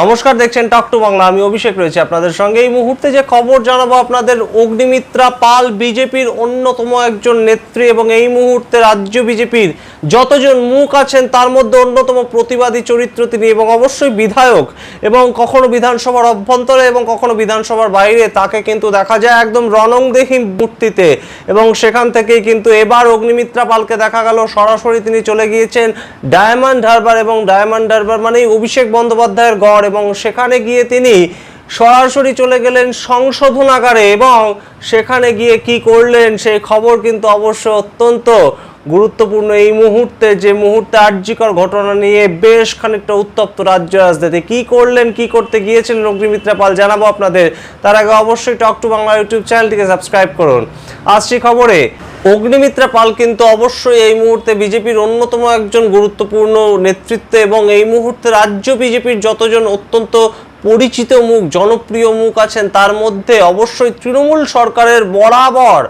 নমস্কার, দেখছেন টক টু বাংলা আমি অভিষেক রয়েছে আপনাদের সঙ্গে। এই মুহূর্তে যে খবর জানাব আপনাদের, অগ্নিমিত্রা পাল বিজেপির অন্যতম একজন নেত্রী এবং এই মুহূর্তে রাজ্য বিজেপির যতজন মুখ আছেন, তার মধ্যে অন্যতম প্রতিবাদী চরিত্র তিনি এবং অবশ্যই বিধায়ক এবং কখনো বিধানসভার অভ্যন্তরে এবং কখনো বিধানসভার বাইরে, তাকে কিন্তু দেখা যায় একদম রণংদেহী মূর্তিতে। এবং সেখান থেকেই কিন্তু এবার অগ্নিমিত্রা পালকে দেখা গেল। সরাসরি তিনি চলে গিয়েছেন ডায়মন্ড হারবার এবং ডায়মন্ড হারবার মানেই অভিষেক বন্দ্যোপাধ্যায়ের গড়। এবং সেখানে গিয়ে তিনি সরাসরি চলে গেলেন সংশোধনাগারে এবং সেখানে গিয়ে কি করলেন সেই খবর কিন্তু অবশ্য অত্যন্ত গুরুত্বপূর্ণ এই মুহূর্তে, যে মুহূর্তে আর্যিকর ঘটনা নিয়ে বেশ খানিকটা উত্তপ্ত রাজ্য রাজনীতি। কি করলেন, কি করতে গিয়েছিলেন অগ্নিমিত্রা পাল জানাব আপনাদের। তার আগে অবশ্যই টক টু বাংলা ইউটিউব চ্যানেলটিকে সাবস্ক্রাইব করুন। আসছি খবরে, অগ্নিমিত্রা পাল কিন্তু অবশ্যই এই মুহূর্তে বিজেপির অন্যতম একজন গুরুত্বপূর্ণ নেতৃত্ব এবং এই মুহূর্তে রাজ্য বিজেপির যতজন অত্যন্ত পরিচিত মুখ, জনপ্রিয় মুখ আছেন, তার মধ্যে অবশ্যই তৃণমূল সরকারের বরাবর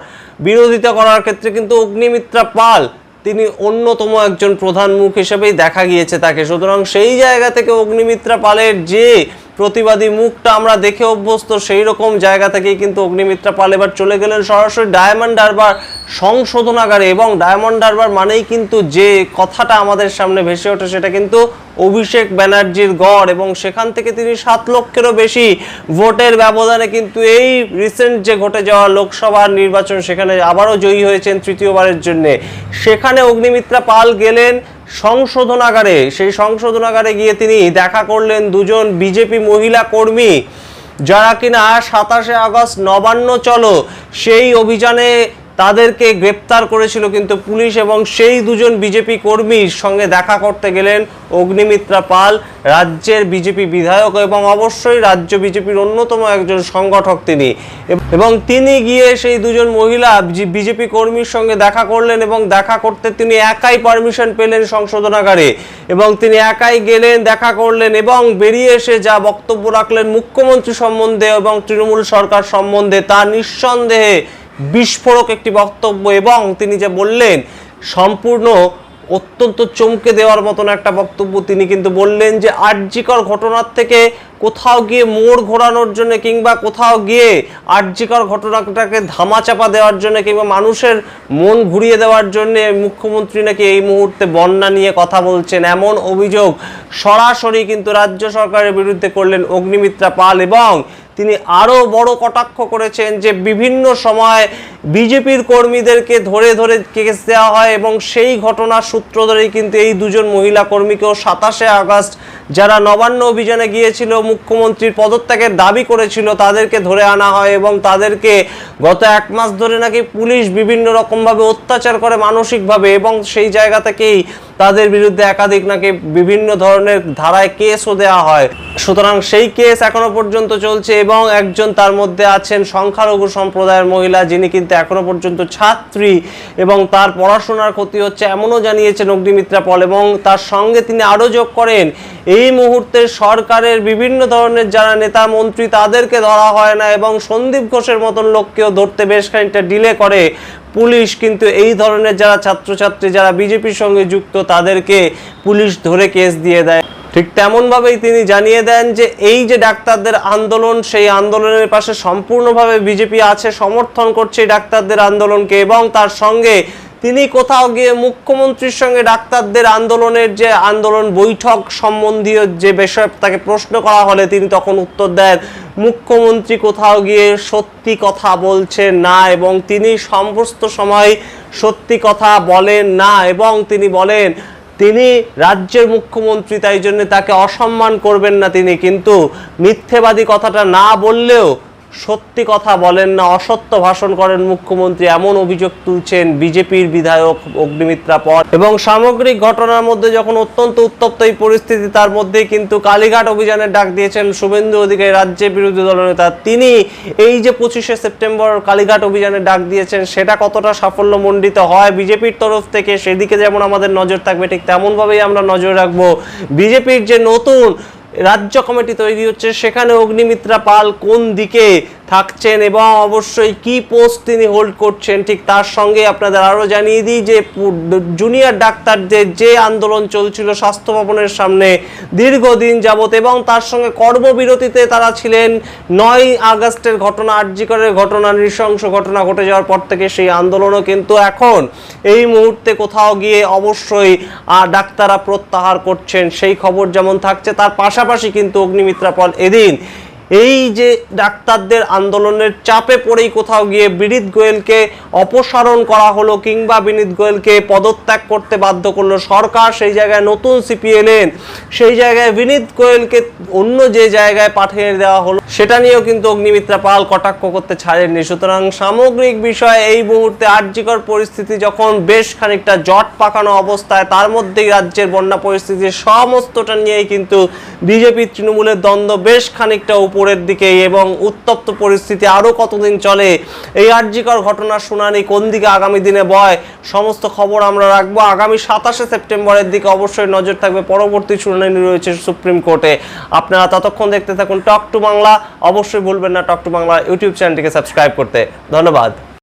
বিরোধিতা করার ক্ষেত্রে কিন্তু অগ্নিমিত্রা পাল, তিনি অন্যতম একজন প্রধান মুখ হিসেবেই দেখা গিয়েছে তাকে। সুতরাং সেই জায়গা থেকে অগ্নিমিত্রা পালের যে প্রতিবাদী মুখটা আমরা দেখে অভ্যস্ত, সেই রকম জায়গা থেকেই কিন্তু অগ্নিমিত্রা পাল এবার চলে গেলেন সরাসরি ডায়মন্ড হারবার সংশোধনাগারে। এবং ডায়মন্ড হারবার মানেই কিন্তু যে কথাটা আমাদের সামনে ভেসে ওঠে সেটা কিন্তু অভিষেক ব্যানার্জির গড় এবং সেখান থেকে তিনি সাত লক্ষেরও বেশি ভোটের ব্যবধানে কিন্তু এই রিসেন্ট যে ঘটে যাওয়া লোকসভার নির্বাচন, সেখানে আবারও জয়ী হয়েছেন তৃতীয়বারের জন্য। সেখানে অগ্নিমিত্রা পাল গেলেন সংশোধনাগারে। সেই সংশোধনাগারে গিয়ে তিনি দেখা করলেন দুজন বিজেপি মহিলা কর্মী, যারা কিনা সাতাশে আগস্ট নবান্ন চলো সেই অভিযানে তাদেরকে গ্রেপ্তার করেছিল কিন্তু পুলিশ এবং সেই দুজন বিজেপি কর্মীর সঙ্গে দেখা করতে গেলেন অগ্নিমিত্রা পাল, রাজ্যের বিজেপি বিধায়ক এবং অবশ্যই রাজ্য বিজেপির অন্যতম একজন সংগঠক তিনি। এবং তিনি গিয়ে সেই দুজন মহিলা বিজেপি কর্মীর সঙ্গে দেখা করলেন এবং দেখা করতে তিনি একাই পারমিশন পেলেন সংশোধনাগারে এবং তিনি একাই গেলেন, দেখা করলেন এবং বেরিয়ে এসে যা বক্তব্য রাখলেন মুখ্যমন্ত্রী সম্বন্ধে এবং তৃণমূল সরকার সম্বন্ধে তা নিঃসন্দেহে বিস্ফোরক একটি বক্তব্য এবং তিনি যে বললেন, সম্পূর্ণ অত্যন্ত চমকে দেওয়ার মতন একটা বক্তব্য তিনি কিন্তু বললেন যে আর্যিকর ঘটনার থেকে কোথাও গিয়ে মোড় ঘোরানোর জন্য কিংবা কোথাও গিয়ে আর্যিকর ঘটনাটাকে ধামাচাপা দেওয়ার জন্য কিংবা মানুষের মন ঘুরিয়ে দেওয়ার জন্য মুখ্যমন্ত্রী নাকি এই মুহূর্তে বন্যা নিয়ে কথা বলছেন এমন অভিযোগ সরাসরি কিন্তু রাজ্য সরকারের বিরুদ্ধে করলেন অগ্নিমিত্রা পাল এবং তিনি আরও বড় কটাক্ষ করেছেন যে বিভিন্ন সময় বিজেপির কর্মীদেরকে ধরে ধরে কেস দেওয়া হয় এবং সেই ঘটনার সূত্র ধরেই কিন্তু এই দুজন মহিলা কর্মীকেও সাতাশে আগস্ট যারা নবান্ন অভিযানে গিয়েছিল, মুখ্যমন্ত্রীর পদত্যাগের দাবি করেছিল, তাদেরকে ধরে আনা হয় এবং তাদেরকে গত এক মাস ধরে নাকি পুলিশ বিভিন্ন রকমভাবে অত্যাচার করে মানসিকভাবে এবং সেই জায়গা থেকেই তাদের বিরুদ্ধে একাধিক নাকি বিভিন্ন ধরনের ধারায় কেসও দেওয়া হয়। সুতরাং সেই কেস এখনও পর্যন্ত চলছে এবং একজন তার মধ্যে আছেন সংখ্যালঘু সম্প্রদায়ের মহিলা যিনি কিন্তু এখনও পর্যন্ত ছাত্রী এবং তার পড়াশোনার ক্ষতি হচ্ছে এমনও জানিয়েছেন অগ্নিমিত্রা পল এবং তার সঙ্গে তিনি আরও যোগ করেন, এই মুহূর্তে সরকারের বিভিন্ন ধরনের যারা নেতা, মন্ত্রী তাদেরকে ধরা হয় না এবং সন্দীপ ঘোষের মতন লোককেও ধরতে বেশ খানিকটা ডিলে করে। পুলিশ কিন্তু এই ধরনের যারা ছাত্রছাত্রী, যারা বিজেপির সঙ্গে যুক্ত, তাদেরকে পুলিশ ধরে কেস দিয়ে দেয়। ঠিক তেমনভাবেই তিনি জানিয়ে দেন যে এই যে ডাক্তারদের আন্দোলন, সেই আন্দোলনের পাশে সম্পূর্ণভাবে বিজেপি আছে, সমর্থন করছে ডাক্তারদের আন্দোলনকে এবং তার সঙ্গে তিনি কোথাও গিয়ে মুখ্যমন্ত্রীর সঙ্গে ডাক্তারদের আন্দোলনের যে আন্দোলন বৈঠক সম্বন্ধীয় যে বিষয় তাকে প্রশ্ন করা হলে তিনি তখন উত্তর দেন, মুখ্যমন্ত্রী কোথাও গিয়ে সত্যি কথা বলছেন না এবং তিনি সমস্ত সময় সত্যি কথা বলেন না এবং তিনি বলেন, তিনি রাজ্যের মুখ্যমন্ত্রী, তাই জন্য তাকে অসম্মান করবেন না তিনি। কিন্তু মিথ্যেবাদী কথাটা না বললেও সত্যি কথা বলেন না, অসত্য ভাষণ করেন মুখ্যমন্ত্রী, এমন অভিযোগ তুলছেন বিজেপির বিধায়ক অগ্নিমিত্রা পর এবং সামগ্রিক ঘটনার মধ্যে যখন অত্যন্ত উত্তপ্ত এই পরিস্থিতি, তার মধ্যে কিন্তু কালীঘাট অভিযানের ডাক দিয়েছেন শুভেন্দু অধিকারী, রাজ্যের বিরোধী দলনেতা তিনি এই যে পঁচিশে সেপ্টেম্বর কালীঘাট অভিযানের ডাক দিয়েছেন, সেটা কতটা সাফল্যমণ্ডিত হয়? বিজেপির তরফ থেকে সেদিকে যেমন আমাদের নজর থাকবে, ঠিক তেমনভাবেই আমরা নজর রাখব। বিজেপির যে নতুন রাজ্য কমিটি তৈরি হচ্ছে। সেখানে অগ্নিমিত্রা পাল কোন দিকে থাকছেন এবং অবশ্যই কি পোস্ট তিনি হোল্ড করছেন, ঠিক তার সঙ্গে আপনাদের আরও জানিয়ে দিই যে জুনিয়র ডাক্তারদের যে আন্দোলন চলছিল স্বাস্থ্য ভবনের সামনে দীর্ঘদিন যাবত এবং তার সঙ্গে কর্মবিরতিতে তারা ছিলেন নয় আগস্টের ঘটনা আর্যিকরের ঘটনা, নৃশংস ঘটনা ঘটে যাওয়ার পর থেকে সেই আন্দোলনও কিন্তু এখন এই মুহূর্তে কোথাও গিয়ে অবশ্যই ডাক্তাররা প্রত্যাহার করছেন। সেই খবর যেমন থাকছে, তার পাশাপাশি কিন্তু অগ্নিমিত্রা পল এদিন এই যে ডাক্তারদের আন্দোলনের চাপে পড়েই কোথাও গিয়ে বিনীত গোয়েলকে অপসারণ করা হলো কিংবা বিনীত গোয়েলকে পদত্যাগ করতে বাধ্য করল সরকার, সেই জায়গায় নতুন সিপিএলএন সেই জায়গায় বিনীত গোয়েলকে অন্য যে জায়গায় পাঠিয়ে দেওয়া হলো, সেটা নিয়েও কিন্তু অগ্নিমিত্রা পাল কটাক্ষ করতে ছাড়েননি। সুতরাং সামগ্রিক বিষয়ে, এই মুহূর্তে আর্যিকর পরিস্থিতি যখন বেশ খানিকটা জট পাকানো অবস্থায়, তার মধ্যেই রাজ্যের বন্যা পরিস্থিতি, সমস্তটা নিয়েই কিন্তু বিজেপি তৃণমূলের দ্বন্দ্ব বেশ খানিকটা উপরের দিকে এবং উত্তপ্ত পরিস্থিতি আরও কতদিন চলে? এই আর্যিকর ঘটনার শুনানি কোন দিকে আগামী দিনে বয়? সমস্ত খবর আমরা রাখব আগামী সাতাশে সেপ্টেম্বরের দিকে। অবশ্যই নজর থাকবে পরবর্তী শুনানি রয়েছে সুপ্রিম কোর্টে। আপনারা ততক্ষণ দেখতে থাকুন টক টু বাংলা। অবশ্যই ভুলবেন না টক টু বাংলা ইউটিউব চ্যানেলটিকে সাবস্ক্রাইব করতে। ধন্যবাদ।